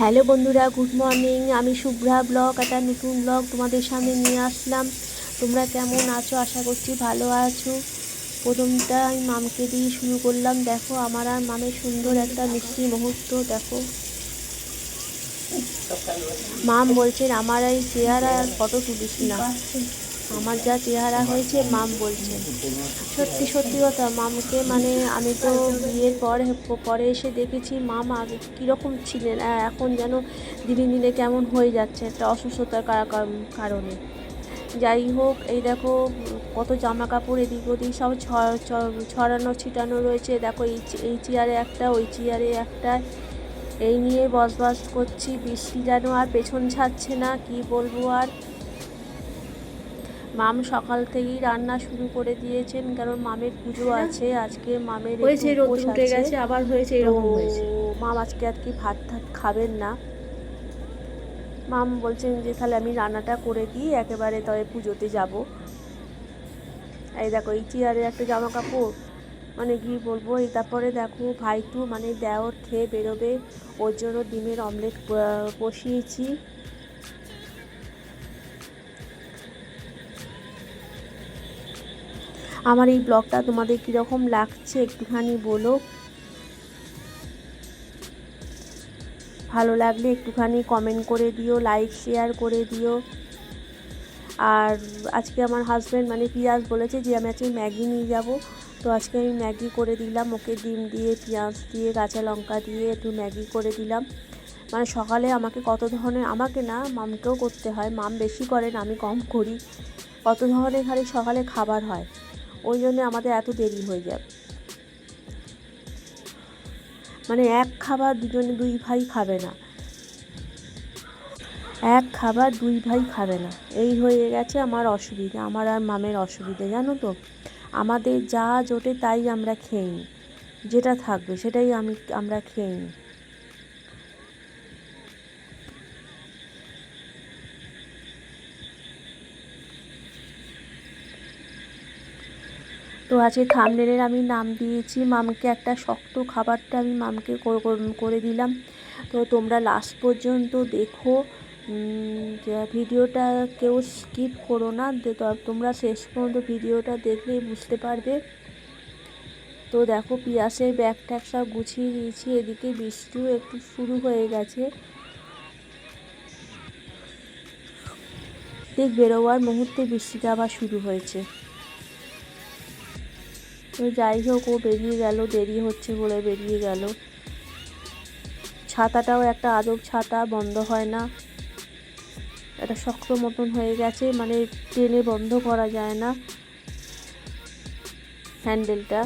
Hello বন্ধুরা, good morning. আমি Shubhra blog, একটা নতুন ব্লগ তোমাদের সামনে নিয়ে আসলাম। তোমরা কেমন আছো? আশা করছি ভালো আছো। প্রথমটা আমি মামকে দিয়ে শুরু করলাম। দেখো, আমার আর মামের সুন্দর একটা মিষ্টি মুহূর্ত, দেখো। মাম বলছেন, আমার এই চেহারা আর ফটো তুলিস না। আমার যা চেহারা হয়েছে, মাম বলছে। সত্যি সত্যি কথা, মামকে মানে আমি তো বিয়ের পরে পরে এসে দেখেছি, মাম আগে কীরকম ছিলেন এখন যেন দিনে দিনে কেমন হয়ে যাচ্ছে একটা অসুস্থতার কারা- কারণে। যাই হোক, এই দেখো, কত জামা কাপড় এদিক ওদিক সব ছড়ানো, ছিটানো রয়েছে। দেখো, এই এই চেয়ারে একটা, ওই চেয়ারে একটা। এই নিয়ে বসবাস করছি, বৃষ্টি যেন আর পেছন ছাড়ছে না, কি বলব আর? মাম সকাল থেকেই রান্না শুরু করে দিয়েছেন কারণ মামের পুজো আছে আজকে মামের হয়েছে রোদ উঠে গেছে আবার হয়েছে এরকম হয়েছে। মাম আজকে আর কি ভাত টাত খাবেন না। মাম বলছেন যে তাহলে আমি রান্নাটা করে দিই একেবারে তবে পুজোতে যাব। এই দেখো এই চেয়ারে একটা জামা কাপড় মানে কি বলব এই তারপরে দেখো ভাইটু মানে দেওর খেয়ে বেরোবে ওর জন্য ডিমের অমলেট বসিয়েছি। আমার এই ব্লগটা তোমাদের কীরকম লাগছে একটুখানি বলো। ভালো লাগলে একটুখানি কমেন্ট করে দিও লাইক শেয়ার করে দিও। আর আজকে আমার হাজব্যান্ড মানে পিঁয়াজ বলেছে যে, আমি আজকে ম্যাগি নিয়ে যাব। তো আজকে আমি ম্যাগি করে দিলাম, ওকে ডিম দিয়ে, পেঁয়াজ দিয়ে, কাঁচা লঙ্কা দিয়ে একটু ম্যাগি করে দিলাম। মানে সকালে আমাকে কত ধরনের, আমাকে না মামকেও করতে হয়, মাম বেশি করেন আমি কম করি। কত ধরনের খালি সকালে খাবার হয়। ওই জন্য আমাদের এত দেরি হয়ে যায় মানে এক খাবার দুজনে দুই ভাই খাবে না। এক খাবার দুই ভাই খাবে না। এই হয়ে গেছে আমার অসুবিধা, আমার আর মামের অসুবিধা, জানো তো? আমাদের যা জোটে তাই আমরা খেয়ে নিই। যেটা থাকবে সেটাই আমি, আমরা খেয়ে নিই। তো আজকে থামনেলের আমি নাম দিয়েছি। মামকে একটা শক্ত খাবারটা আমি মামকে কর- দিলাম। তো তোমরা লাস্ট পর্যন্ত দেখো। ভিডিওটা কেউ স্কিপ করো না। তোমরা শেষ পর্যন্ত ভিডিওটা দেখলেই বুঝতে পারবে। তো দেখো, পিয়াসের ব্যাগ ট্যাগ সব গুছিয়ে দিয়েছি। এদিকে বৃষ্টিও একটু শুরু হয়ে গেছে। ঠিক বেরোবার মুহূর্তে বৃষ্টিটা আবার শুরু হয়েছে। যাই হোক ও বেরিয়ে গেল, দেরি হচ্ছে বলে বেরিয়ে গেল। ছাতাটাও একটা আদব ছাতা, বন্ধ হয় না। এটা শক্ত মতন হয়ে গেছে মানে টেনে বন্ধ করা যায় না। হ্যান্ডেলটা।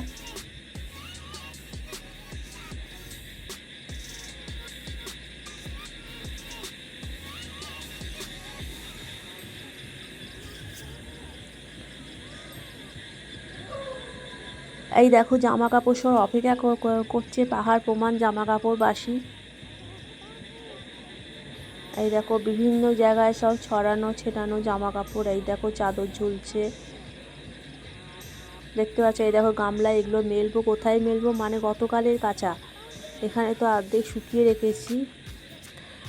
এই দেখো জামা কাপড় সব অপেক্ষা কর- কর- করছে পাহাড় প্রমাণ জামা কাপড় বাসি এই দেখো, বিভিন্ন জায়গায় সব ছড়ানো, ছেটানো জামা কাপড় এই দেখো চাদর ঝুলছে। দেখতে পাচ্ছ, এই দেখো গামলা, এগুলো মেলবো, কোথায় মেলবো? মানে গতকালের কাঁচা। এখানে তো অর্ধেক শুকিয়ে রেখেছি।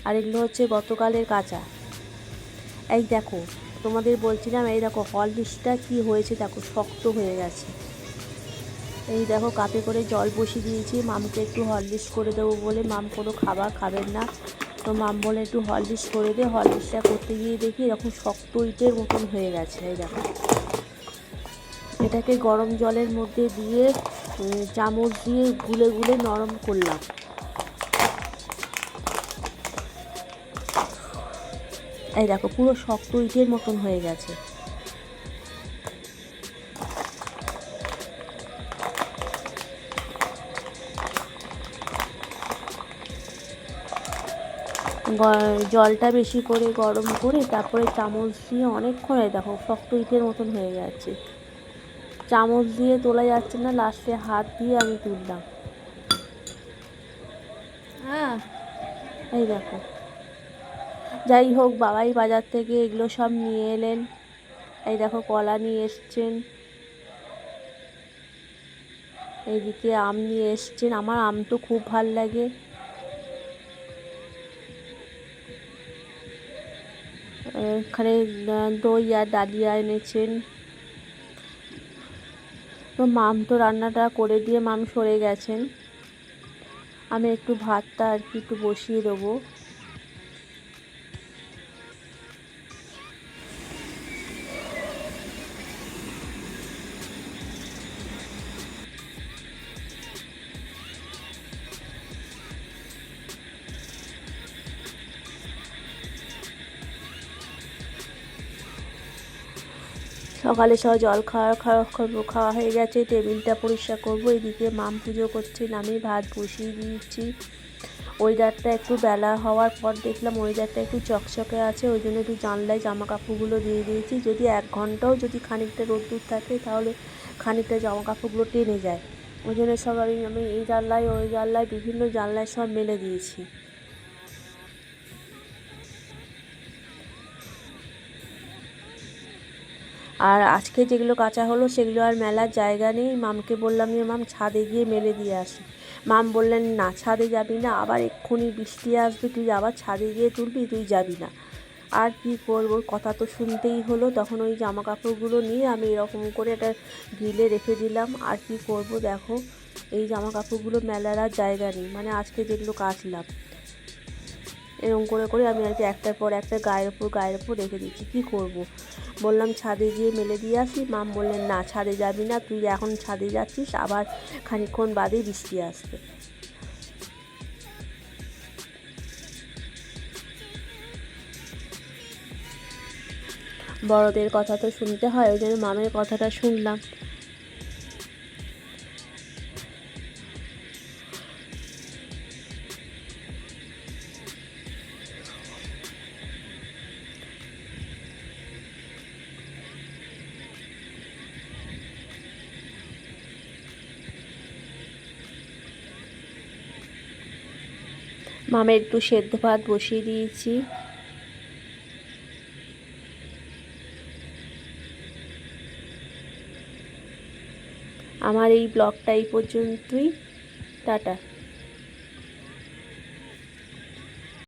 আর এগুলো হচ্ছে গতকালের কাঁচা। এই দেখো, তোমাদের বলছিলাম, এই দেখো, হল হললিসটা কি হয়েছে? দেখো, শক্ত হয়ে গেছে। এই দেখো কাপে করে জল বসিয়ে দিয়েছি। মামকে একটু হরলিক্স করে দেবো বলে। মাম কোনো খাবার খাবেন না। তো মাম বলে একটু হরলিক্স করে দে। হরলিক্সটা করতে গিয়ে দেখি এরকম শক্ত ইটের মতন হয়ে গেছে। এই দেখো। এটাকে গরম জলের মধ্যে দিয়ে চামচ দিয়ে গুলে গুলে নরম করলাম। এই দেখো, পুরো শক্ত ইটের মতন হয়ে গেছে। জলটা বেশি করে গরম করে তারপরে চামচ দিয়ে অনেকক্ষণ দেখো শক্ত ইটের মতন হয়ে যাচ্ছে। চামচ দিয়ে তোলা যাচ্ছে না লাস্টে হাত দিয়ে আমি তুললাম। হ্যাঁ এই দেখো। যাই হোক বাবাই বাজার থেকে এগুলো সব নিয়ে এলেন। এই দেখো কলা নিয়ে এসছেন। এইদিকে আম নিয়ে এসছেন। আমার আম তো খুব ভালো লাগে। এখানে দই আর ডালিয়া এনেছেন। তো মাম তো রান্নাটা করে দিয়ে মাম সরে গেছেন। আমি একটু ভাতটা আর কি একটু বসিয়ে দেবো। সকালে সব জল খাওয়া খাওয়া খাওয়া- খাওয়া হয়ে গেছে, টেবিলটা পরিষ্কার করব, এদিকে মাম পুজো করছেন আমি ভাত বসিয়ে দিয়েছি। ওয়েদারটা একটু বেলা হওয়ার পর দেখলাম ওয়েদারটা একটু চকচকে আছে, ওই জন্য একটু জানলায় জামা কাপড়গুলো দিয়ে দিয়েছি। যদি এক ঘন্টাও যদি খানিকটা রোদ্দুর থাকে, তাহলে খানিকটা জামা কাপড়গুলো টেনে যায়। ওই জন্য সব আমি আমি এই জানলায়, ওই জানলায় বিভিন্ন জানলায় সব মেলে দিয়েছি। আর আজকে যেগুলো কাঁচা হলো সেগুলো আর মেলার জায়গা নেই। মামকে বললাম যে মাম, ছাদে গিয়ে মেলে দিয়ে আসি। মাম বললেন, না, ছাদে যাবি না। আবার এক্ষুনি বৃষ্টি আসবে, তুই আবার ছাদে গিয়ে তুলবি, তুই যাবি না। আর কি করব? কথা তো শুনতেই হলো। তখন ওই জামা কাপড়গুলো নিয়ে আমি এরকম করে একটা গিলে রেখে দিলাম। আর কি করব? দেখো, এই জামা কাপড়গুলো মেলার আর জায়গা নেই। মানে আজকে যেগুলো কাচলাম। এরকম করে করে আমি আর কি একটার পর একটা গায়ের উপর গায়ের উপর রেখে দিচ্ছি। কী করব। বললাম, ছাদে গিয়ে মেলে দিয়ে আসি। মাম বললেন, না, ছাদে যাবি না, তুই এখন ছাদে যাচ্ছিস, আবার খানিকক্ষণ বাদেই বৃষ্টি আসবে। বড়দের কথা তো শুনতে হয়, ওই জন্য মামের কথাটা শুনলাম। মামের একটু সেদ্ধ ভাত বসিয়ে দিয়েছি। আমার এই ব্লগটা এই পর্যন্তই। টাটা।